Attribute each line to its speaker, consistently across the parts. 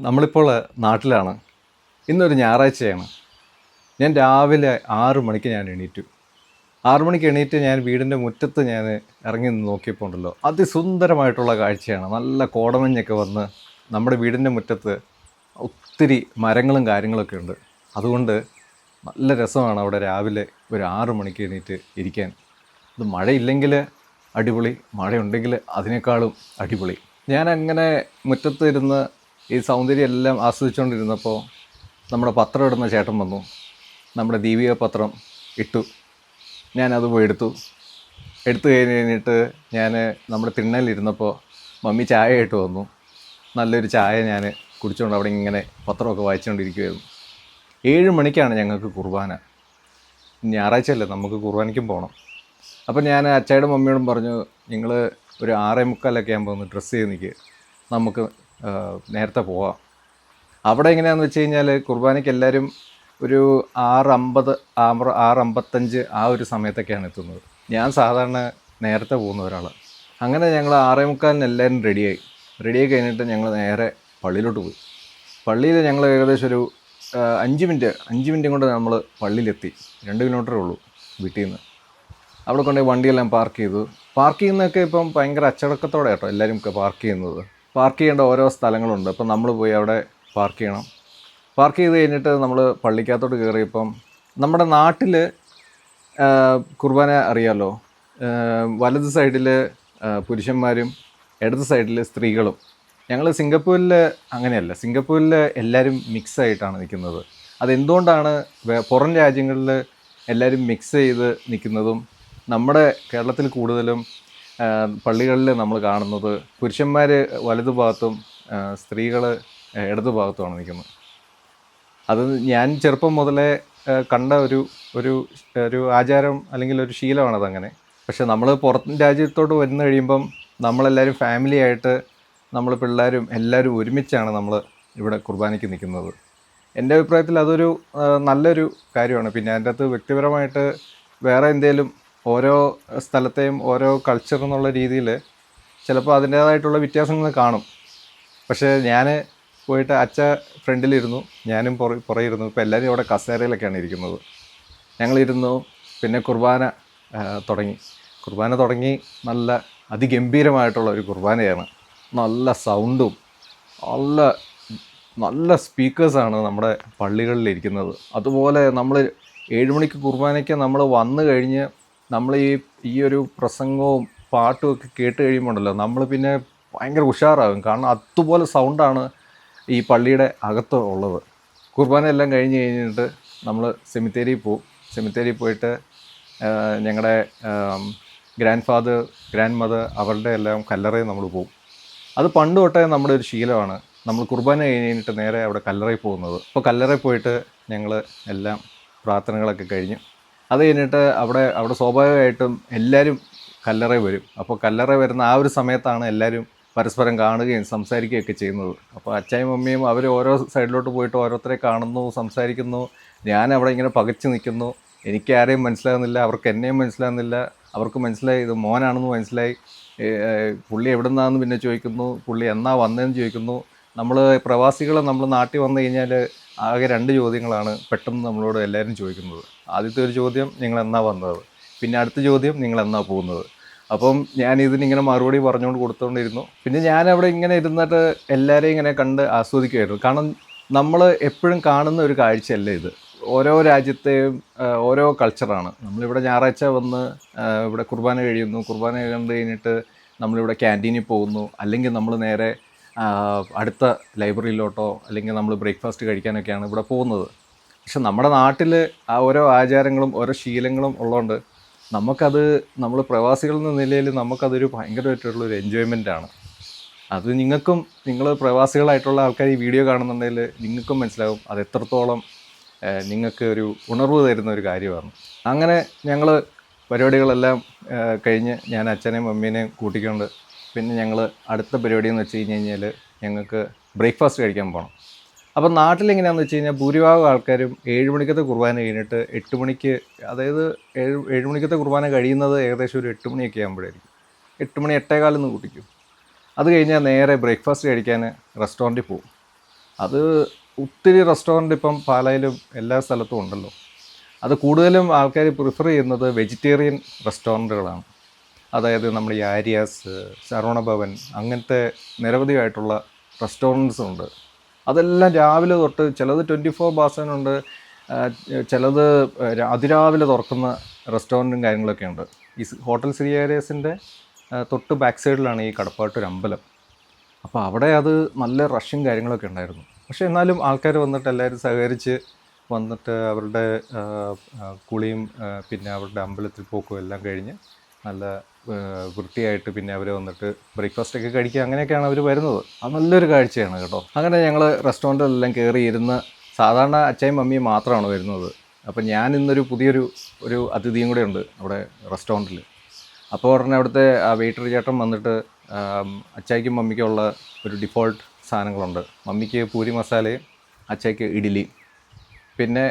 Speaker 1: നമ്മളിപ്പോൾ നാട്ടിലാണ്. ഇന്നൊരു ഞായറാഴ്ചയാണ്. ഞാൻ രാവിലെ ആറ് മണിക്ക് ഞാൻ എണീറ്റു. ആറു മണിക്ക് എണീറ്റ് ഞാൻ വീടിന്റെ മുറ്റത്ത് ഞാൻ ഇറങ്ങി നിന്ന് നോക്കിയപ്പോൾ ഉണ്ടല്ലോ അതിസുന്ദരമായിട്ടുള്ള കാഴ്ചയാണ്. നല്ല കോടമഞ്ഞൊക്കെ വന്ന് നമ്മുടെ വീടിന്റെ മുറ്റത്ത് ഒത്തിരി മരങ്ങളും കാര്യങ്ങളൊക്കെ ഉണ്ട്. അതുകൊണ്ട് നല്ല രസമാണ് അവിടെ രാവിലെ ഒരു ആറ് മണിക്ക് എണീറ്റ് ഇരിക്കാൻ. ഇത് മഴയില്ലെങ്കിൽ അടിപൊളി മഴയുണ്ടെങ്കിൽ അതിനേക്കാളും അടിപൊളി. ഞാൻ അങ്ങനെ മുറ്റത്ത് ഇരുന്ന് ഈ സൗന്ദര്യം എല്ലാം ആസ്വദിച്ചുകൊണ്ടിരുന്നപ്പോൾ നമ്മുടെ പത്രം ഇടുന്ന ചേട്ടൻ വന്നു. നമ്മുടെ ദീപിക പത്രം ഇട്ടു. ഞാനത് പോയി എടുത്തു. എടുത്തു കഴിഞ്ഞ് കഴിഞ്ഞിട്ട് ഞാൻ നമ്മുടെ തിണ്ണലിരുന്നപ്പോൾ മമ്മി ചായ ഇട്ട് വന്നു. നല്ലൊരു ചായ ഞാൻ കുടിച്ചുകൊണ്ട് അവിടെ ഇങ്ങനെ പത്രമൊക്കെ വായിച്ചുകൊണ്ടിരിക്കുമായിരുന്നു ഏഴ് മണിക്കാണ് ഞങ്ങൾക്ക് കുർബാന. ഞായറാഴ്ചയല്ലേ നമുക്ക് കുർബാനയ്ക്കും പോകണം. അപ്പം ഞാൻ അച്ചായുടെ മമ്മിയോടും പറഞ്ഞു നിങ്ങൾ ഒരു ആറേ മുക്കാലൊക്കെ ആകുമ്പോൾ ഒന്ന് ഡ്രസ്സ് ചെയ്ത് നിൽക്കുക നമുക്ക് നേരത്തെ പോവാം. അവിടെ എങ്ങനെയാണെന്ന് വെച്ച് കഴിഞ്ഞാൽ കുർബാനയ്ക്ക് എല്ലാവരും ഒരു ആറ് അമ്പത് ആറ് ആറ് അമ്പത്തഞ്ച് ആ ഒരു സമയത്തൊക്കെയാണ് എത്തുന്നത്. ഞാൻ സാധാരണ നേരത്തെ പോകുന്ന ഒരാളാണ് അങ്ങനെ ഞങ്ങൾ ആറേ മുക്കാലിന് എല്ലാവരും റെഡിയായി. റെഡിയായി കഴിഞ്ഞിട്ട് ഞങ്ങൾ നേരെ പള്ളിയിലോട്ട് പോയി. പള്ളിയിൽ ഞങ്ങൾ ഏകദേശം ഒരു അഞ്ച് മിനിറ്റ് അഞ്ച് മിനിറ്റ് കൊണ്ട് നമ്മൾ പള്ളിയിലെത്തി. രണ്ട് കിലോമീറ്ററേ ഉള്ളൂ വീട്ടിൽ നിന്ന് അവിടെ കൊണ്ടുപോയി വണ്ടിയെല്ലാം പാർക്ക് ചെയ്തു. പാർക്ക് ചെയ്യുന്നതൊക്കെ ഇപ്പം ഭയങ്കര അച്ചടക്കത്തോടെ കേട്ടോ എല്ലാവരും പാർക്ക് ചെയ്യുന്നത്. പാർക്ക് ചെയ്യേണ്ട ഓരോ സ്ഥലങ്ങളുണ്ട്. അപ്പം നമ്മൾ പോയി അവിടെ പാർക്ക് ചെയ്യണം. പാർക്ക് ചെയ്ത് കഴിഞ്ഞിട്ട് നമ്മൾ പള്ളിക്കകത്തോട്ട് കയറിയപ്പം നമ്മുടെ നാട്ടിൽ കുർബാന അറിയാലോ? ആ, വലത് സൈഡിൽ പുരുഷന്മാരും ഇടത് സൈഡിൽ സ്ത്രീകളും. ഞങ്ങൾ സിംഗപ്പൂരിൽ അങ്ങനെയല്ല. സിംഗപ്പൂരിൽ എല്ലാവരും മിക്സ് ആയിട്ടാണ് നിൽക്കുന്നത്. അതെന്തുകൊണ്ടാണ് പുറം രാജ്യങ്ങളിൽ എല്ലാവരും മിക്സ് ചെയ്ത് നിൽക്കുന്നതും നമ്മുടെ കേരളത്തിൽ കൂടുതലും പള്ളികളിൽ നമ്മൾ കാണുന്നത് പുരുഷന്മാർ വലതുഭാഗത്തും സ്ത്രീകൾ ഇടതുഭാഗത്തുമാണ് നിൽക്കുന്നത്. അത് ഞാൻ ചെറുപ്പം മുതലേ കണ്ട ഒരു ഒരു ഒരു ആചാരം അല്ലെങ്കിൽ ഒരു ശീലമാണത് അങ്ങനെ പക്ഷെ നമ്മൾ പുറത്ത് രാജ്യത്തോട്ട് വന്നു കഴിയുമ്പം നമ്മളെല്ലാവരും ഫാമിലി ആയിട്ട് നമ്മൾ പിള്ളേരും എല്ലാവരും ഒരുമിച്ചാണ് നമ്മൾ ഇവിടെ കുർബാനയ്ക്ക് നിൽക്കുന്നത്. എന്റെ അഭിപ്രായത്തിൽ അതൊരു നല്ലൊരു കാര്യമാണ്. പിന്നെ അതിന്റെ അകത്ത് വ്യക്തിപരമായിട്ട് വേറെ എന്തെങ്കിലും ഓരോ സ്ഥലത്തെയും ഓരോ കൾച്ചർ എന്നുള്ള രീതിയിൽ ചിലപ്പോൾ അതിന്റേതായിട്ടുള്ള വ്യത്യാസങ്ങൾ കാണും. പക്ഷേ ഞാൻ പോയിട്ട് അച്ഛ ഫ്രണ്ടിലിരുന്നു ഞാനും പുറ പുറയിരുന്നു ഇപ്പോൾ എല്ലാവരും ഇവിടെ കസേരയിലൊക്കെയാണ് ഇരിക്കുന്നത്. ഞങ്ങളിരുന്നു പിന്നെ കുർബാന തുടങ്ങി. കുർബാന തുടങ്ങി നല്ല അതിഗംഭീരമായിട്ടുള്ള ഒരു കുർബാനയാണ്. നല്ല സൗണ്ടും നല്ല നല്ല സ്പീക്കേഴ്സാണ് നമ്മുടെ പള്ളികളിൽ ഇരിക്കുന്നത്. അതുപോലെ നമ്മൾ ഏഴുമണിക്ക് കുർബാനയ്ക്ക് നമ്മൾ വന്നു കഴിഞ്ഞ് നമ്മൾ ഈ ഈ ഒരു പ്രസംഗവും പാട്ടും ഒക്കെ കേട്ട് കഴിയുമ്പോണ്ടല്ലോ നമ്മൾ പിന്നെ ഭയങ്കര ഉഷാറാകും. കാരണം അതുപോലെ സൗണ്ടാണ് ഈ പള്ളിയുടെ അകത്ത് ഉള്ളത്. കുർബാന എല്ലാം കഴിഞ്ഞ് കഴിഞ്ഞിട്ട് നമ്മൾ സെമിത്തേരിയിൽ പോവും. സെമിത്തേരിയിൽ പോയിട്ട് ഞങ്ങളുടെ ഗ്രാൻഡ് ഫാദർ ഗ്രാൻഡ് മദർ അവരുടെ എല്ലാം കല്ലറയിൽ നമ്മൾ പോകും അത് പണ്ട് തൊട്ടേ നമ്മുടെ ഒരു ശീലമാണ്. നമ്മൾ കുർബാന കഴിഞ്ഞിട്ട് നേരെ അവിടെ കല്ലറയിൽ പോകുന്നത്. അപ്പോൾ കല്ലറയിൽ പോയിട്ട് ഞങ്ങൾ എല്ലാം പ്രാർത്ഥനകളൊക്കെ കഴിഞ്ഞു അത് കഴിഞ്ഞിട്ട് അവിടെ അവിടെ സ്വാഭാവികമായിട്ടും എല്ലാവരും കല്ലറ വരും. അപ്പോൾ കല്ലറ വരുന്ന ആ ഒരു സമയത്താണ് എല്ലാവരും പരസ്പരം കാണുകയും സംസാരിക്കുകയൊക്കെ ചെയ്യുന്നത്. അപ്പോൾ അച്ചായും അമ്മയും അവർ ഓരോ സൈഡിലോട്ട് പോയിട്ട് ഓരോരുത്തരെ കാണുന്നു സംസാരിക്കുന്നു. ഞാൻ അവിടെ ഇങ്ങനെ പകച്ചു നിൽക്കുന്നു. എനിക്ക് ആരെയും മനസ്സിലാകുന്നില്ല അവർക്ക് എന്നെയും മനസ്സിലാകുന്നില്ല. അവർക്ക് മനസ്സിലായി ഇത് മോനാണെന്ന് മനസ്സിലായി. പുള്ളി എവിടെ നിന്നാന്ന് പിന്നെ ചോദിക്കുന്നു. പുള്ളി എന്നാ വന്നതെന്ന് ചോദിക്കുന്നു. നമ്മൾ പ്രവാസികളെ നമ്മൾ നാട്ടിൽ വന്നു കഴിഞ്ഞാൽ ആകെ രണ്ട് ചോദ്യങ്ങളാണ് പെട്ടെന്ന് നമ്മളോട് എല്ലാവരും ചോദിക്കുന്നത്. ആദ്യത്തെ ഒരു ചോദ്യം നിങ്ങൾ എന്നാ വന്നത്? പിന്നെ അടുത്ത ചോദ്യം നിങ്ങൾ എന്നാ പോകുന്നത്? അപ്പം ഞാൻ ഇതിനിങ്ങനെ മറുപടി പറഞ്ഞുകൊണ്ട് കൊടുത്തുകൊണ്ടിരുന്നു പിന്നെ ഞാൻ അവിടെ ഇങ്ങനെ ഇരുന്നിട്ട് എല്ലാവരെയും ഇങ്ങനെ കണ്ട് ആസ്വദിക്കുമായിരുന്നു കാരണം നമ്മൾ എപ്പോഴും കാണുന്ന ഒരു കാഴ്ചയല്ല ഇത്. ഓരോ രാജ്യത്തെയും ഓരോ കൾച്ചറാണ് നമ്മളിവിടെ ഞായറാഴ്ച വന്ന് ഇവിടെ കുർബാന കഴിയുന്നു. കുർബാന കണ്ട് കഴിഞ്ഞിട്ട് നമ്മളിവിടെ ക്യാന്റീനിൽ പോകുന്നു. അല്ലെങ്കിൽ നമ്മൾ നേരെ അടുത്ത ലൈബ്രറിയിലോട്ടോ അല്ലെങ്കിൽ നമ്മൾ ബ്രേക്ക്ഫാസ്റ്റ് കഴിക്കാനൊക്കെയാണ് ഇവിടെ പോകുന്നത്. പക്ഷെ നമ്മുടെ നാട്ടിൽ ആ ഓരോ ആചാരങ്ങളും ഓരോ ശീലങ്ങളും ഉള്ളതുകൊണ്ട് നമുക്കത് നമ്മൾ പ്രവാസികൾ എന്ന നിലയിൽ നമുക്കതൊരു ഭയങ്കരമായിട്ടുള്ള ഒരു എൻജോയ്മെന്റ് ആണ്. അത് നിങ്ങൾക്കും നിങ്ങൾ പ്രവാസികളായിട്ടുള്ള ആൾക്കാർ ഈ വീഡിയോ കാണുന്നുണ്ടെങ്കിൽ നിങ്ങൾക്കും മനസ്സിലാവും അത് എത്രത്തോളം നിങ്ങൾക്ക് ഒരു ഉണർവ് തരുന്ന ഒരു കാര്യമാണ്. അങ്ങനെ ഞങ്ങൾ പരിപാടികളെല്ലാം കഴിഞ്ഞ് ഞാൻ അച്ഛനെയും അമ്മീനെയും കൂട്ടിക്കൊണ്ട് പിന്നെ ഞങ്ങൾ അടുത്ത പരിപാടി എന്ന് വെച്ച് കഴിഞ്ഞ് കഴിഞ്ഞാൽ ഞങ്ങൾക്ക് ബ്രേക്ക്ഫാസ്റ്റ് കഴിക്കാൻ പോകണം അപ്പം നാട്ടിലെങ്ങനെയാണെന്ന് വെച്ച് കഴിഞ്ഞാൽ ഭൂരിഭാഗം ആൾക്കാരും ഏഴ് മണിക്കത്തെ കുർബാന കഴിഞ്ഞിട്ട് എട്ട് മണിക്ക് അതായത് ഏഴ് ഏഴ് മണിക്കത്തെ കുർബാന കഴിയുന്നത് ഏകദേശം ഒരു എട്ട് മണിയൊക്കെ ആകുമ്പോഴായിരിക്കും എട്ട് മണി എട്ടേകാലിന്ന് കൂട്ടിക്കും. അത് കഴിഞ്ഞാൽ നേരെ ബ്രേക്ക്ഫാസ്റ്റ് കഴിക്കാൻ റെസ്റ്റോറന്റിൽ പോകും. അത് ഒത്തിരി റെസ്റ്റോറന്റ് ഇപ്പം പാലായിലും എല്ലാ സ്ഥലത്തും ഉണ്ടല്ലോ. അത് കൂടുതലും ആൾക്കാർ പ്രിഫർ ചെയ്യുന്നത് വെജിറ്റേറിയൻ റെസ്റ്റോറന്റുകളാണ്. അതായത് നമ്മൾ ഈ ആര്യാസ് ശരോണഭവൻ അങ്ങനത്തെ നിരവധിയായിട്ടുള്ള റെസ്റ്റോറന്റ്സ് ഉണ്ട്. അതെല്ലാം രാവിലെ തൊട്ട് ചിലത് ട്വന്റി ഫോർ ബാസനുണ്ട് ചിലത് അതിരാവിലെ തുറക്കുന്ന റെസ്റ്റോറന്റും കാര്യങ്ങളൊക്കെ ഉണ്ട്. ഈ ഹോട്ടൽ ശ്രീ ആര്യാസിന്റെ തൊട്ട് ബാക്ക് സൈഡിലാണ് ഈ കടപ്പാട്ടൊരു അമ്പലം. അപ്പോൾ അവിടെ അത് നല്ല റഷും കാര്യങ്ങളൊക്കെ ഉണ്ടായിരുന്നു. പക്ഷേ എന്നാലും ആൾക്കാർ വന്നിട്ട് എല്ലാവരും സഹകരിച്ച് വന്നിട്ട് അവരുടെ കുളിയും പിന്നെ അവരുടെ അമ്പലത്തിൽ പോക്കും എല്ലാം കഴിഞ്ഞ് നല്ല വൃത്തിയായിട്ട് പിന്നെ അവർ വന്നിട്ട് ബ്രേക്ക്ഫാസ്റ്റ് ഒക്കെ കഴിക്കുക അങ്ങനെയൊക്കെയാണ് അവർ വരുന്നത്. അത് നല്ലൊരു കാഴ്ചയാണ് കേട്ടോ. അങ്ങനെ ഞങ്ങൾ റെസ്റ്റോറന്റിലെല്ലാം കയറി ഇരുന്ന് സാധാരണ അച്ഛയും അമ്മയും മാത്രമാണ് വരുന്നത്. അപ്പം ഞാൻ ഇന്നൊരു പുതിയൊരു ഒരു അതിഥിയും കൂടെ ഉണ്ട് അവിടെ റെസ്റ്റോറന്റിൽ അപ്പോൾ ഉടനെ അവിടുത്തെ ആ വെയിറ്റർ ചേട്ടൻ വന്നിട്ട് അച്ചായ്ക്കും അച്ചായിക്കും മമ്മിക്കും ഉള്ള ഒരു ഡിഫോൾട്ട് സാധനങ്ങളുണ്ട്. മമ്മിക്ക് പൂരി മസാലയും അച്ചായിക്ക് ഇഡ്ഡലി പിന്നെ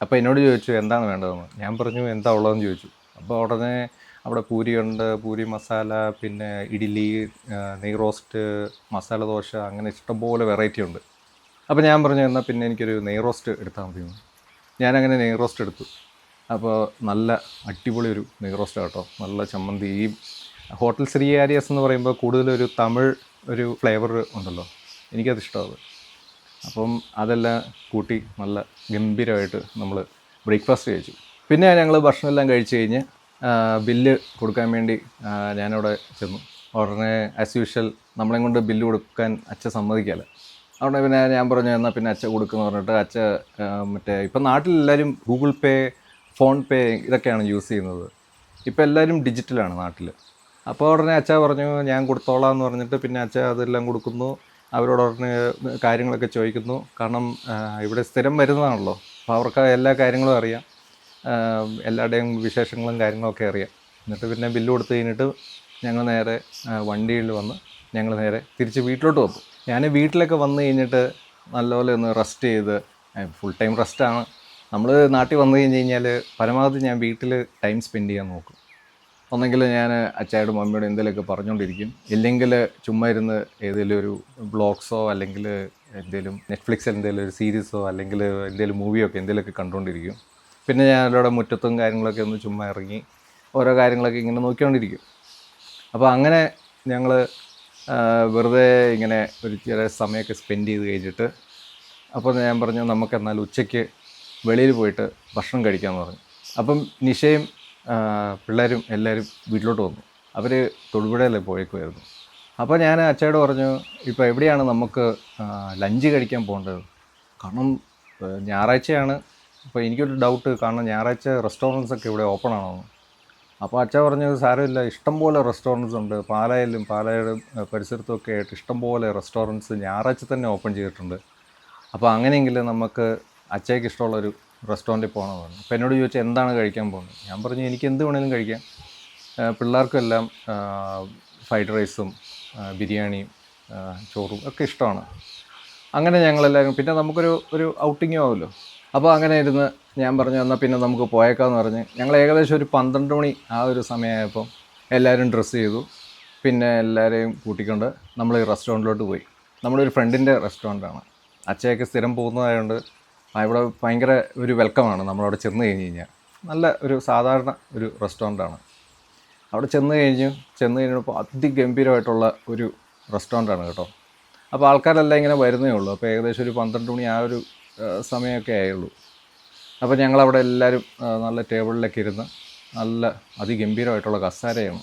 Speaker 1: അപ്പോൾ എന്നോട് ചോദിച്ചു എന്താണ് വേണ്ടതെന്ന്? ഞാൻ പറഞ്ഞു എന്താ ഉള്ളതെന്ന്? ചോദിച്ചു. അപ്പോൾ ഉടനെ അവിടെ പൂരിയുണ്ട് പൂരി മസാല പിന്നെ ഇഡ്ഡലി നെയ് റോസ്റ്റ് മസാല ദോശ അങ്ങനെ ഇഷ്ടംപോലെ വെറൈറ്റി ഉണ്ട്. അപ്പോൾ ഞാൻ പറഞ്ഞു എന്നാൽ പിന്നെ എനിക്കൊരു നെയ് റോസ്റ്റ് എടുത്താൽ മതി. ഞാനങ്ങനെ നെയ് റോസ്റ്റ് എടുത്തു. അപ്പോൾ നല്ല അടിപൊളി ഒരു നെയ് റോസ്റ്റ് കേട്ടോ നല്ല ചമ്മന്തി. ഈ ഹോട്ടൽ ശ്രീ ആരിയസ് എന്ന് പറയുമ്പോൾ കൂടുതലൊരു തമിഴ് ഒരു ഫ്ലേവർ ഉണ്ടല്ലോ. എനിക്കത് ഇഷ്ടമാണ് അപ്പം അതെല്ലാം കൂട്ടി നല്ല ഗംഭീരമായിട്ട് നമ്മൾ ബ്രേക്ക്ഫാസ്റ്റ് കഴിച്ചു. പിന്നെ ഞങ്ങൾ ഭക്ഷണമെല്ലാം കഴിച്ച് കഴിഞ്ഞ് ബില്ല് കൊടുക്കാൻ വേണ്ടി ഞാനവിടെ ചെന്നു. ഉടനെ ആസ് യൂഷ്വൽ നമ്മളെ കൊണ്ട് ബില്ല് കൊടുക്കാൻ അച്ഛൻ സമ്മതിക്കല്ല. അവിടെ പിന്നെ ഞാൻ പറഞ്ഞു എന്നാൽ പിന്നെ അച്ഛ കൊടുക്കുന്നു പറഞ്ഞിട്ട് അച്ഛ മറ്റേ ഇപ്പം നാട്ടിലെല്ലാവരും ഗൂഗിൾ പേ ഫോൺ പേ ഇതൊക്കെയാണ് യൂസ് ചെയ്യുന്നത്. ഇപ്പം എല്ലാവരും ഡിജിറ്റലാണ് നാട്ടിൽ അപ്പോൾ ഉടനെ അച്ഛ പറഞ്ഞു ഞാൻ കൊടുത്തോളാം എന്ന് പറഞ്ഞിട്ട് പിന്നെ അച്ഛ അതെല്ലാം കൊടുക്കുന്നു. അവരോട് ഉടനെ കാര്യങ്ങളൊക്കെ ചോദിക്കുന്നു. കാരണം ഇവിടെ സ്ഥിരം വരുന്നതാണല്ലോ. അപ്പോൾ അവർക്ക് എല്ലാ കാര്യങ്ങളും അറിയാം. എല്ലാവരുടെയും വിശേഷങ്ങളും കാര്യങ്ങളൊക്കെ അറിയാം. എന്നിട്ട് പിന്നെ ബില്ല് കൊടുത്തു കഴിഞ്ഞിട്ട് ഞങ്ങൾ നേരെ വണ്ടിയിൽ വന്ന് ഞങ്ങൾ നേരെ തിരിച്ച് വീട്ടിലോട്ട് വന്നു. ഞാൻ വീട്ടിലൊക്കെ വന്നു കഴിഞ്ഞിട്ട് നല്ലപോലെ ഒന്ന് റെസ്റ്റ് ചെയ്ത് ഫുൾ ടൈം റെസ്റ്റാണ് നമ്മൾ നാട്ടിൽ വന്നു കഴിഞ്ഞ് കഴിഞ്ഞാൽ പരമാവധി ഞാൻ വീട്ടിൽ ടൈം സ്പെൻഡ് ചെയ്യാൻ നോക്കും. ഒന്നെങ്കിൽ ഞാൻ അച്ചായോടും മമ്മിയോടും എന്തെങ്കിലുമൊക്കെ പറഞ്ഞുകൊണ്ടിരിക്കും. ഇല്ലെങ്കിൽ ചുമ്മാ ഇരുന്ന് ഏതെങ്കിലും ഒരു ബ്ലോഗ്സോ അല്ലെങ്കിൽ എന്തെങ്കിലും നെറ്റ്ഫ്ലിക്സിൽ എന്തെങ്കിലും ഒരു സീരീസോ അല്ലെങ്കിൽ എന്തെങ്കിലും മൂവിയോ ഒക്കെ എന്തെങ്കിലുമൊക്കെ കണ്ടുകൊണ്ടിരിക്കും. പിന്നെ ഞാൻ അവരുടെ മുറ്റത്തും കാര്യങ്ങളൊക്കെ ഒന്ന് ചുമ്മാ ഇറങ്ങി ഓരോ കാര്യങ്ങളൊക്കെ ഇങ്ങനെ നോക്കിക്കൊണ്ടിരിക്കും. അപ്പോൾ അങ്ങനെ ഞങ്ങൾ വെറുതെ ഇങ്ങനെ ഒരു ചെറിയ സമയമൊക്കെ സ്പെൻഡ് ചെയ്ത് കഴിഞ്ഞിട്ട് അപ്പോൾ ഞാൻ പറഞ്ഞു നമുക്ക് എന്നാൽ ഉച്ചയ്ക്ക് വെളിയിൽ പോയിട്ട് ഭക്ഷണം കഴിക്കാമെന്ന് പറഞ്ഞു. അപ്പം നിഷയും പിള്ളേരും എല്ലാവരും വീട്ടിലോട്ട് വന്നു. അവർ തൊടുപുഴയിലെ പോയേക്കുമായിരുന്നു അപ്പോൾ ഞാൻ അച്ഛയോട് പറഞ്ഞു ഇപ്പോൾ എവിടെയാണ് നമുക്ക് ലഞ്ച് കഴിക്കാൻ പോകേണ്ടത്? കാരണം ഞായറാഴ്ചയാണ്. അപ്പോൾ എനിക്കൊരു ഡൗട്ട് കാരണം ഞായറാഴ്ച റെസ്റ്റോറന്റ്സ് ഒക്കെ ഇവിടെ ഓപ്പൺ ആണോ അപ്പോൾ അച്ഛ പറഞ്ഞത് സാരമില്ല ഇഷ്ടംപോലെ റെസ്റ്റോറന്റ്സ് ഉണ്ട്. പാലായിലും പാലായുടെ ആ, പരിസരത്തും ഒക്കെ ആയിട്ട് ഇഷ്ടംപോലെ റെസ്റ്റോറന്റ്സ് ഞായറാഴ്ച തന്നെ ഓപ്പൺ ചെയ്തിട്ടുണ്ട്. അപ്പോൾ അങ്ങനെയെങ്കിൽ നമുക്ക് അച്ഛയ്ക്ക് ഇഷ്ടമുള്ളൊരു റെസ്റ്റോറന്റിൽ പോകണമെന്ന് പറഞ്ഞു അപ്പോൾ എന്നോട് ചോദിച്ചാൽ എന്താണ് കഴിക്കാൻ പോകുന്നത്? ഞാൻ പറഞ്ഞു എനിക്ക് എന്ത് വേണേലും കഴിക്കാം. പിള്ളേർക്കെല്ലാം ഫ്രൈഡ് റൈസും ബിരിയാണിയും ചോറും ഒക്കെ ഇഷ്ടമാണ്. അങ്ങനെ ഞങ്ങളെല്ലാവരും പിന്നെ നമുക്കൊരു ഒരു ഔട്ടിങ്ങും ആവുമല്ലോ. അപ്പോൾ അങ്ങനെ ഇരുന്ന് ഞാൻ പറഞ്ഞു എന്നാൽ പിന്നെ നമുക്ക് പോയേക്കാന്ന് പറഞ്ഞ്. ഞങ്ങൾ ഏകദേശം ഒരു പന്ത്രണ്ട് മണി ആ ഒരു സമയമായപ്പോൾ എല്ലാവരും ഡ്രസ്സ് ചെയ്തു. പിന്നെ എല്ലാവരെയും കൂട്ടിക്കൊണ്ട് നമ്മൾ ഈ റെസ്റ്റോറന്റിലോട്ട് പോയി. നമ്മുടെ ഒരു ഫ്രണ്ടിന്റെ റെസ്റ്റോറന്റാണ് അച്ഛയൊക്കെ സ്ഥിരം പോകുന്നതായതുകൊണ്ട് ഇവിടെ ഭയങ്കര ഒരു വെൽക്കമാണ് നമ്മളവിടെ ചെന്ന് കഴിഞ്ഞ് കഴിഞ്ഞാൽ. നല്ല ഒരു സാധാരണ ഒരു റെസ്റ്റോറന്റാണ് അവിടെ ചെന്ന് കഴിഞ്ഞു. ചെന്ന് കഴിഞ്ഞപ്പോൾ അതിഗംഭീരമായിട്ടുള്ള ഒരു റെസ്റ്റോറന്റാണ് കേട്ടോ. അപ്പോൾ ആൾക്കാരെല്ലാം ഇങ്ങനെ വരുന്നേ ഉള്ളൂ. അപ്പോൾ ഏകദേശം ഒരു പന്ത്രണ്ട് മണി ആ ഒരു സമയമൊക്കെ ആയുള്ളൂ. അപ്പോൾ ഞങ്ങളവിടെ എല്ലാവരും നല്ല ടേബിളിലൊക്കെ ഇരുന്ന് നല്ല അതിഗംഭീരമായിട്ടുള്ള കസാരയാണ്.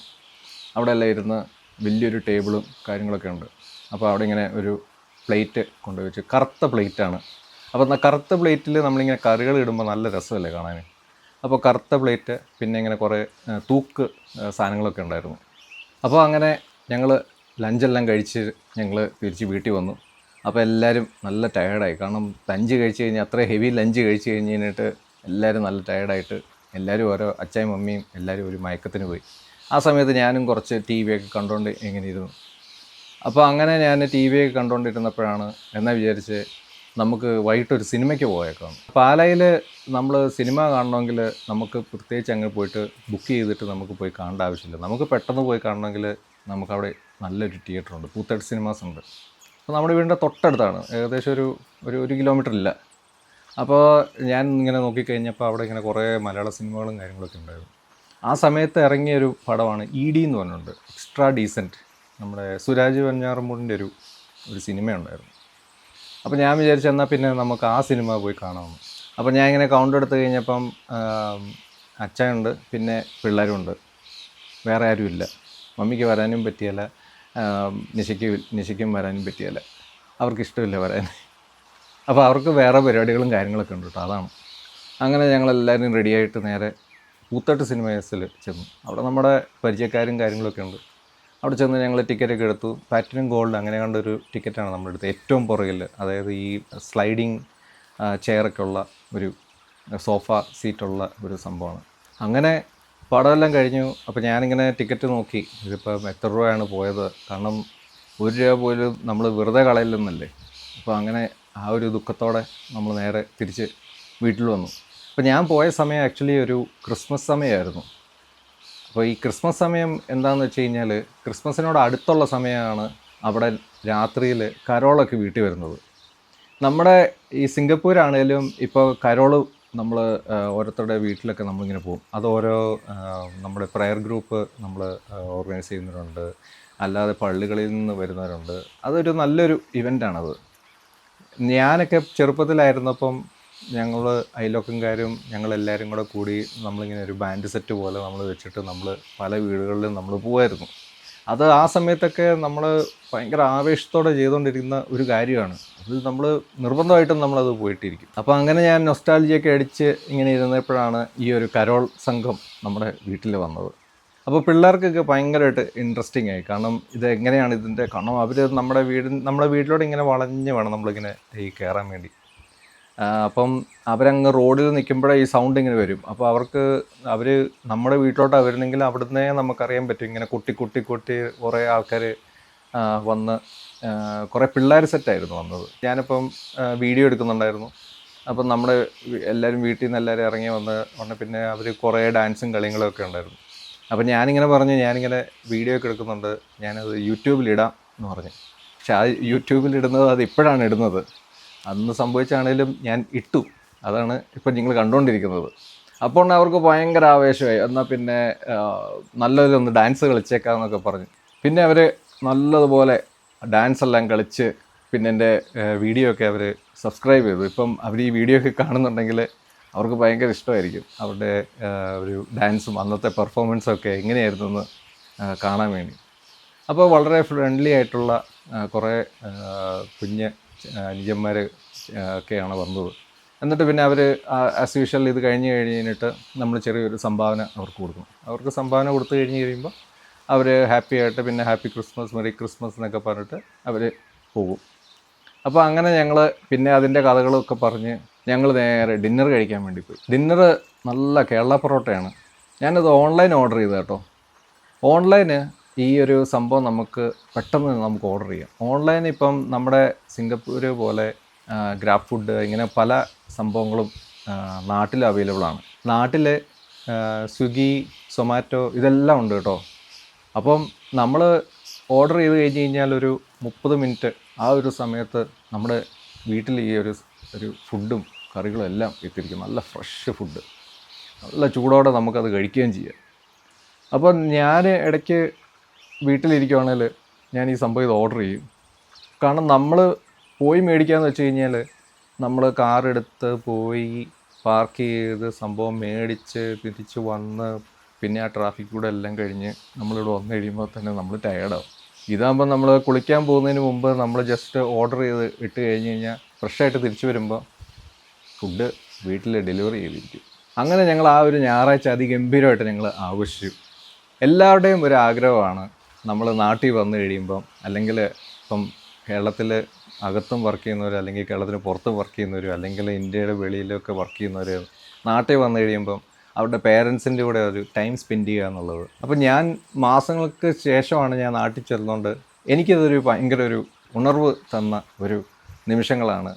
Speaker 1: അവിടെ എല്ലാം ഇരുന്ന് വലിയൊരു ടേബിളും കാര്യങ്ങളൊക്കെ ഉണ്ട്. അപ്പോൾ അവിടെ ഇങ്ങനെ ഒരു പ്ലേറ്റ് കൊണ്ടുവച്ച് കറുത്ത പ്ലേറ്റാണ്. അപ്പോൾ കറുത്ത പ്ലേറ്റിൽ നമ്മളിങ്ങനെ കറികൾ ഇടുമ്പോൾ നല്ല രസമല്ലേ കാണാൻ അപ്പോൾ കറുത്ത പ്ലേറ്റ് പിന്നെ ഇങ്ങനെ കുറേ തൂക്ക് സാധനങ്ങളൊക്കെ ഉണ്ടായിരുന്നു. അപ്പോൾ അങ്ങനെ ഞങ്ങൾ ലഞ്ചെല്ലാം കഴിച്ച് ഞങ്ങൾ തിരിച്ച് വീട്ടിൽ വന്നു. അപ്പോൾ എല്ലാവരും നല്ല ടയേർഡായി കാരണം ലഞ്ച് കഴിച്ച് കഴിഞ്ഞാൽ അത്ര ഹെവി ലഞ്ച് കഴിച്ച് കഴിഞ്ഞ് കഴിഞ്ഞിട്ട് എല്ലാവരും നല്ല ടയേർഡായിട്ട് എല്ലാവരും ഓരോ അച്ഛയും മമ്മിയും എല്ലാവരും ഒരു മയക്കത്തിന് പോയി. ആ സമയത്ത് ഞാനും കുറച്ച് ടി വി ഒക്കെ കണ്ടുകൊണ്ട് ഇങ്ങനെ ഇരുന്നു. അപ്പോൾ അങ്ങനെ ഞാൻ ടി വി ഒക്കെ കണ്ടുകൊണ്ടിരുന്നപ്പോഴാണ് എന്നാൽ വിചാരിച്ച് നമുക്ക് വൈകിട്ടൊരു സിനിമയ്ക്ക് പോയേക്കാം. പാലയിൽ നമ്മൾ സിനിമ കാണണമെങ്കിൽ നമുക്ക് പ്രത്യേകിച്ച് അങ്ങ് പോയിട്ട് ബുക്ക് ചെയ്തിട്ട് നമുക്ക് പോയി കാണേണ്ട ആവശ്യമില്ല. നമുക്ക് പെട്ടെന്ന് പോയി കാണണമെങ്കിൽ നമുക്കവിടെ നല്ലൊരു തിയേറ്ററുണ്ട് പൂത്തട്ട് സിനിമാസ് ഉണ്ട്. അപ്പോൾ നമ്മുടെ വീടിന്റെ തൊട്ടടുത്താണ്. ഏകദേശം ഒരു ഒരു ഒരു കിലോമീറ്റർ ഇല്ല. അപ്പോൾ ഞാൻ ഇങ്ങനെ നോക്കിക്കഴിഞ്ഞപ്പോൾ അവിടെ ഇങ്ങനെ കുറേ മലയാള സിനിമകളും കാര്യങ്ങളൊക്കെ ഉണ്ടായിരുന്നു. ആ സമയത്ത് ഇറങ്ങിയ ഒരു പടമാണ് ഇ ഡി എന്ന് പറഞ്ഞിട്ടുണ്ട്. എക്സ്ട്രാ ഡീസന്റ് നമ്മുടെ സുരാജ് വഞ്ഞാറമ്മൂടിന്റെ ഒരു ഒരു സിനിമയുണ്ടായിരുന്നു. അപ്പോൾ ഞാൻ വിചാരിച്ചു എന്നാൽ പിന്നെ നമുക്ക് ആ സിനിമ പോയി കാണാമെന്ന്. അപ്പോൾ ഞാൻ ഇങ്ങനെ കൗണ്ട് എടുത്ത് കഴിഞ്ഞപ്പം അച്ഛനുണ്ട് പിന്നെ പിള്ളേരുണ്ട്. വേറെ ആരും ഇല്ല മമ്മിക്ക് വരാനും പറ്റിയല്ല. നിശയ്ക്ക് നിശയ്ക്കും വരാനും പറ്റിയല്ല. അവർക്ക് ഇഷ്ടമില്ല വരാൻ. അപ്പോൾ അവർക്ക് വേറെ പരിപാടികളും കാര്യങ്ങളൊക്കെ ഉണ്ട് കേട്ടോ അതാണ്. അങ്ങനെ ഞങ്ങളെല്ലാവരും റെഡിയായിട്ട് നേരെ പൂത്തട്ട് സിനിമേഴ്സിൽ ചെന്നു. അവിടെ നമ്മുടെ പരിചയക്കാരും കാര്യങ്ങളൊക്കെ ഉണ്ട്. അവിടെ ചെന്ന് ഞങ്ങൾ ടിക്കറ്റൊക്കെ എടുത്തു. പ്ലാറ്റിനം ഗോൾഡ് അങ്ങനെ കണ്ടൊരു ടിക്കറ്റാണ് നമ്മളെടുത്തത് ഏറ്റവും പുറകിൽ അതായത് ഈ സ്ലൈഡിങ് ചെയറൊക്കെ ഉള്ള ഒരു സോഫ സീറ്റുള്ള ഒരു സംഭവമാണ്. അങ്ങനെ പടമെല്ലാം കഴിഞ്ഞു. അപ്പോൾ ഞാനിങ്ങനെ ടിക്കറ്റ് നോക്കി. ഇതിപ്പം എത്ര രൂപയാണ് പോയത്? കാരണം ഒരു രൂപ പോലും നമ്മൾ വെറുതെ കളയില്ലെന്നല്ലേ? അപ്പോൾ അങ്ങനെ ആ ഒരു ദുഃഖത്തോടെ നമ്മൾ നേരെ തിരിച്ച് വീട്ടിൽ വന്നു. അപ്പോൾ ഞാൻ പോയ സമയം ആക്ച്വലി ഒരു ക്രിസ്മസ് സമയമായിരുന്നു. അപ്പോൾ ഈ ക്രിസ്മസ് സമയം എന്താണെന്ന് വെച്ച് കഴിഞ്ഞാൽ ക്രിസ്മസിനോട് അടുത്തുള്ള സമയമാണ് അവിടെ രാത്രിയിൽ കരോളൊക്കെ വീട്ടിൽ വരുന്നത്. നമ്മുടെ ഈ സിംഗപ്പൂരാണേലും ഇപ്പോൾ കരോൾ നമ്മൾ ഓരോരുത്തരുടെ വീട്ടിലൊക്കെ നമ്മളിങ്ങനെ പോകും. അത് ഓരോ നമ്മുടെ പ്രയർ ഗ്രൂപ്പ് നമ്മൾ ഓർഗനൈസ് ചെയ്യുന്നവരുണ്ട്. അല്ലാതെ പള്ളികളിൽ നിന്ന് വരുന്നവരുണ്ട്. അതൊരു നല്ലൊരു ഇവന്റാണത് ഞാനൊക്കെ ചെറുപ്പത്തിലായിരുന്നപ്പം ഞങ്ങൾ അയൽവക്കംകാരും ഞങ്ങളെല്ലാവരും കൂടെ കൂടി നമ്മളിങ്ങനെ ഒരു ബാൻഡ് സെറ്റ് പോലെ നമ്മൾ വെച്ചിട്ട് നമ്മൾ പല വീടുകളിലും നമ്മൾ പോകുമായിരുന്നു അത് ആ സമയത്തൊക്കെ നമ്മൾ ഭയങ്കര ആവേശത്തോടെ ചെയ്തുകൊണ്ടിരിക്കുന്ന ഒരു കാര്യമാണ്. അത് നമ്മൾ നിർബന്ധമായിട്ടും നമ്മളത് പോയിട്ടിരിക്കും. അപ്പോൾ അങ്ങനെ ഞാൻ നൊസ്റ്റാലജിയൊക്കെ അടിച്ച് ഇങ്ങനെ ഇരുന്നപ്പോഴാണ് ഈ ഒരു കരോൾ സംഘം നമ്മുടെ വീട്ടിൽ വന്നത്. അപ്പോൾ പിള്ളേർക്കൊക്കെ ഭയങ്കരമായിട്ട് ഇൻട്രസ്റ്റിംഗ് ആയി. കാരണം ഇത് എങ്ങനെയാണ് ഇതിന്റെ കാരണം അവർ നമ്മുടെ വീട് നമ്മുടെ വീട്ടിലോട്ട് ഇങ്ങനെ വളഞ്ഞ് വേണം നമ്മളിങ്ങനെ ഈ കയറാൻ വേണ്ടി. അപ്പം അവരങ്ങ് റോഡിൽ നിൽക്കുമ്പോഴേ ഈ സൗണ്ട് ഇങ്ങനെ വരും. അപ്പോൾ അവർക്ക് അവർ നമ്മുടെ വീട്ടിലോട്ടാണ് വരുന്നെങ്കിൽ അവിടുന്ന് നമുക്കറിയാൻ പറ്റും. ഇങ്ങനെ കുട്ടി കുട്ടി കുട്ടി കുറേ ആൾക്കാർ വന്ന് കുറേ പിള്ളേർ സെറ്റായിരുന്നു വന്നത്. ഞാനിപ്പം വീഡിയോ എടുക്കുന്നുണ്ടായിരുന്നു. അപ്പം നമ്മുടെ എല്ലാവരും വീട്ടിൽ നിന്ന് എല്ലാവരും ഇറങ്ങി വന്ന് വന്ന് പിന്നെ അവർ കുറേ ഡാൻസും കളികളൊക്കെ ഉണ്ടായിരുന്നു. അപ്പം ഞാനിങ്ങനെ പറഞ്ഞു ഞാനിങ്ങനെ വീഡിയോ ഒക്കെ എടുക്കുന്നുണ്ട്. ഞാനത് യൂട്യൂബിലിടാം എന്ന് പറഞ്ഞു. പക്ഷെ ആ യൂട്യൂബിലിടുന്നത് അത് ഇപ്പോഴാണ് ഇടുന്നത്. അന്ന് സംഭവിച്ചാണേലും ഞാൻ ഇട്ടു. അതാണ് ഇപ്പം നിങ്ങൾ കണ്ടുകൊണ്ടിരിക്കുന്നത്. അപ്പോൾ അവർക്ക് ഭയങ്കര ആവേശമായി. എന്നാൽ പിന്നെ നല്ലൊരു ഡാൻസ് കളിച്ചേക്കാന്നൊക്കെ പറഞ്ഞു. പിന്നെ അവർ നല്ലതുപോലെ ഡാൻസ് എല്ലാം കളിച്ച് പിന്നെ എന്റെ വീഡിയോ ഒക്കെ അവർ സബ്സ്ക്രൈബ് ചെയ്തു. ഇപ്പം അവർ ഈ വീഡിയോ ഒക്കെ കാണുന്നുണ്ടെങ്കിൽ അവർക്ക് ഭയങ്കര ഇഷ്ടമായിരിക്കും. അവരുടെ ഒരു ഡാൻസും അന്നത്തെ പെർഫോമൻസും ഒക്കെ എങ്ങനെയായിരുന്നു എന്ന് കാണാൻ വേണ്ടി. അപ്പോൾ വളരെ ഫ്രണ്ട്ലി ആയിട്ടുള്ള കുറേ കുഞ്ഞ് അനുജന്മാർ ഒക്കെയാണ് വന്നത്. എന്നിട്ട് പിന്നെ അവർ ആസ് യൂഷ്വൽ ഇത് കഴിഞ്ഞ് കഴിഞ്ഞിട്ട് നമ്മൾ ചെറിയൊരു സംഭാവന അവർക്ക് കൊടുക്കും. അവർക്ക് സംഭാവന കൊടുത്തു കഴിഞ്ഞ് കഴിയുമ്പോൾ അവർ ഹാപ്പി ആയിട്ട് പിന്നെ ഹാപ്പി ക്രിസ്മസ് മെറി ക്രിസ്മസ് എന്നൊക്കെ പറഞ്ഞിട്ട് അവർ പോകും. അപ്പോൾ അങ്ങനെ ഞങ്ങൾ പിന്നെ അതിന്റെ കഥകളൊക്കെ പറഞ്ഞ് ഞങ്ങൾ നേരെ ഡിന്നർ കഴിക്കാൻ വേണ്ടി പോയി. ഡിന്നർ നല്ല കേരള പൊറോട്ടയാണ്. ഞാനത് ഓൺലൈൻ ഓർഡർ ചെയ്ത കേട്ടോ. ഓൺലൈന് ഈ ഒരു സംഭവം നമുക്ക് പെട്ടെന്ന് നമുക്ക് ഓർഡർ ചെയ്യാം. ഓൺലൈൻ ഇപ്പം നമ്മുടെ സിംഗപ്പൂർ പോലെ ഗ്രാഫ് ഫുഡ് ഇങ്ങനെ പല സംഭവങ്ങളും നാട്ടിൽ അവൈലബിൾ ആണ്. നാട്ടിൽ സ്വിഗ്ഗി സൊമാറ്റോ ഇതെല്ലാം ഉണ്ട് കേട്ടോ. അപ്പം നമ്മൾ ഓർഡർ ചെയ്ത് കഴിഞ്ഞ് കഴിഞ്ഞാൽ ഒരു മുപ്പത് മിനിറ്റ് ആ ഒരു സമയത്ത് നമ്മുടെ വീട്ടിൽ ഈ ഒരു ഒരു ഫുഡും കറികളും എല്ലാം എത്തിയിരിക്കും. നല്ല ഫ്രഷ് ഫുഡ് നല്ല ചൂടോടെ നമുക്കത് കഴിക്കുകയും ചെയ്യാം. അപ്പം ഞാൻ ഇടയ്ക്ക് വീട്ടിലിരിക്കുവാണെങ്കിൽ ഞാൻ ഈ സംഭവം ഇത് ഓർഡർ ചെയ്യും. കാരണം നമ്മൾ പോയി മേടിക്കാമെന്ന് വെച്ച് കഴിഞ്ഞാൽ നമ്മൾ കാറെടുത്ത് പോയി പാർക്ക് ചെയ്ത് സംഭവം മേടിച്ച് തിരിച്ച് വന്ന് പിന്നെ ആ ട്രാഫിക് കൂടെ എല്ലാം കഴിഞ്ഞ് നമ്മളിവിടെ വന്നു കഴിയുമ്പോൾ തന്നെ നമ്മൾ ടയേർഡാവും ഇതാകുമ്പോൾ നമ്മൾ കുളിക്കാൻ പോകുന്നതിന് മുമ്പ് നമ്മൾ ജസ്റ്റ് ഓർഡർ ചെയ്ത് ഇട്ട് കഴിഞ്ഞ് കഴിഞ്ഞാൽ ഫ്രഷായിട്ട് തിരിച്ചു വരുമ്പോൾ ഫുഡ് വീട്ടിൽ ഡെലിവറി ചെയ്തിരിക്കും. അങ്ങനെ ഞങ്ങൾ ആ ഒരു ഞായറാഴ്ച അതിഗംഭീരമായിട്ട് ഞങ്ങൾ ആഘോഷിച്ചു. എല്ലാവരുടെയും ഒരു ആഗ്രഹമാണ് നമ്മൾ നാട്ടിൽ വന്നു കഴിയുമ്പം അല്ലെങ്കിൽ ഇപ്പം കേരളത്തിൽ അകത്തും വർക്ക് ചെയ്യുന്നവർ അല്ലെങ്കിൽ കേരളത്തിന് പുറത്തും വർക്ക് ചെയ്യുന്നവർ അല്ലെങ്കിൽ ഇന്ത്യയുടെ വെളിയിലൊക്കെ വർക്ക് ചെയ്യുന്നവർ നാട്ടിൽ വന്നു കഴിയുമ്പം അവരുടെ പേരൻസിന്റെ കൂടെ ഒരു ടൈം സ്പെൻഡ് ചെയ്യുക എന്നുള്ളത്. അപ്പോൾ ഞാൻ മാസങ്ങൾക്ക് ശേഷമാണ് ഞാൻ നാട്ടിൽ ചെന്നുകൊണ്ട് എനിക്കതൊരു ഭയങ്കര ഒരു ഉണർവ് തന്ന ഒരു നിമിഷങ്ങളാണ്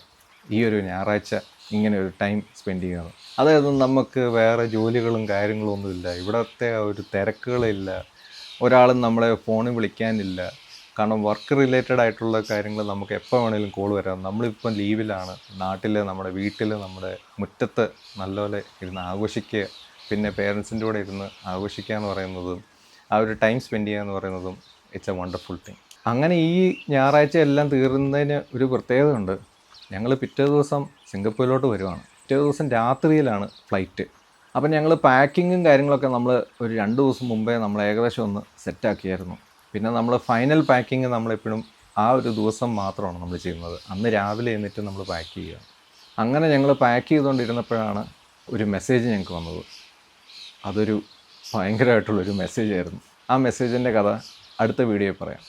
Speaker 1: ഈ ഒരു ഞായറാഴ്ച ഇങ്ങനെ ഒരു ടൈം സ്പെൻഡ് ചെയ്യുന്നത്. അതായത് നമുക്ക് വേറെ ജോലികളും കാര്യങ്ങളും ഒന്നുമില്ല. ഇവിടുത്തെ ഒരു തിരക്കുകളില്ല. ഒരാളും നമ്മളെ ഫോണിൽ വിളിക്കാനില്ല. കാരണം വർക്ക് റിലേറ്റഡ് ആയിട്ടുള്ള കാര്യങ്ങൾ നമുക്ക് എപ്പോൾ വേണേലും കോൾ വരാം. നമ്മളിപ്പം ലീവിലാണ് നാട്ടിൽ നമ്മുടെ വീട്ടിൽ നമ്മുടെ മുറ്റത്ത് നല്ലപോലെ ഇരുന്ന് ആഘോഷിക്കുക. പിന്നെ പേരൻസിന്റെ കൂടെ ഇരുന്ന് ആഘോഷിക്കുക എന്ന് പറയുന്നതും ആ ഒരു ടൈം സ്പെൻഡ് ചെയ്യുക എന്ന് പറയുന്നതും ഇറ്റ്സ് എ വണ്ടർഫുൾ തിങ് അങ്ങനെ ഈ ഞായറാഴ്ച എല്ലാം തീർന്നതിന് ഒരു പ്രത്യേകത ഉണ്ട് ഞങ്ങൾ പിറ്റേ ദിവസം സിംഗപ്പൂരിലോട്ട് വരുവാണ്. പിറ്റേ ദിവസം രാത്രിയിലാണ് ഫ്ലൈറ്റ് അപ്പം ഞങ്ങൾ പാക്കിങ്ങും കാര്യങ്ങളൊക്കെ നമ്മൾ ഒരു രണ്ട് ദിവസം മുമ്പേ നമ്മൾ ഏകദേശം ഒന്ന് സെറ്റാക്കിയായിരുന്നു പിന്നെ നമ്മൾ ഫൈനൽ പാക്കിങ് നമ്മളെപ്പോഴും ആ ഒരു ദിവസം മാത്രമാണ് നമ്മൾ ചെയ്യുന്നത്. അന്ന് രാവിലെ എന്നിട്ട് നമ്മൾ പാക്ക് ചെയ്യുക. അങ്ങനെ ഞങ്ങൾ പാക്ക് ചെയ്തുകൊണ്ടിരുന്നപ്പോഴാണ് ഒരു മെസ്സേജ് ഞങ്ങൾക്ക് വന്നത്. അതൊരു ഭയങ്കരമായിട്ടുള്ളൊരു മെസ്സേജായിരുന്നു ആ മെസ്സേജിന്റെ കഥ അടുത്ത വീഡിയോയിൽ പറയാം.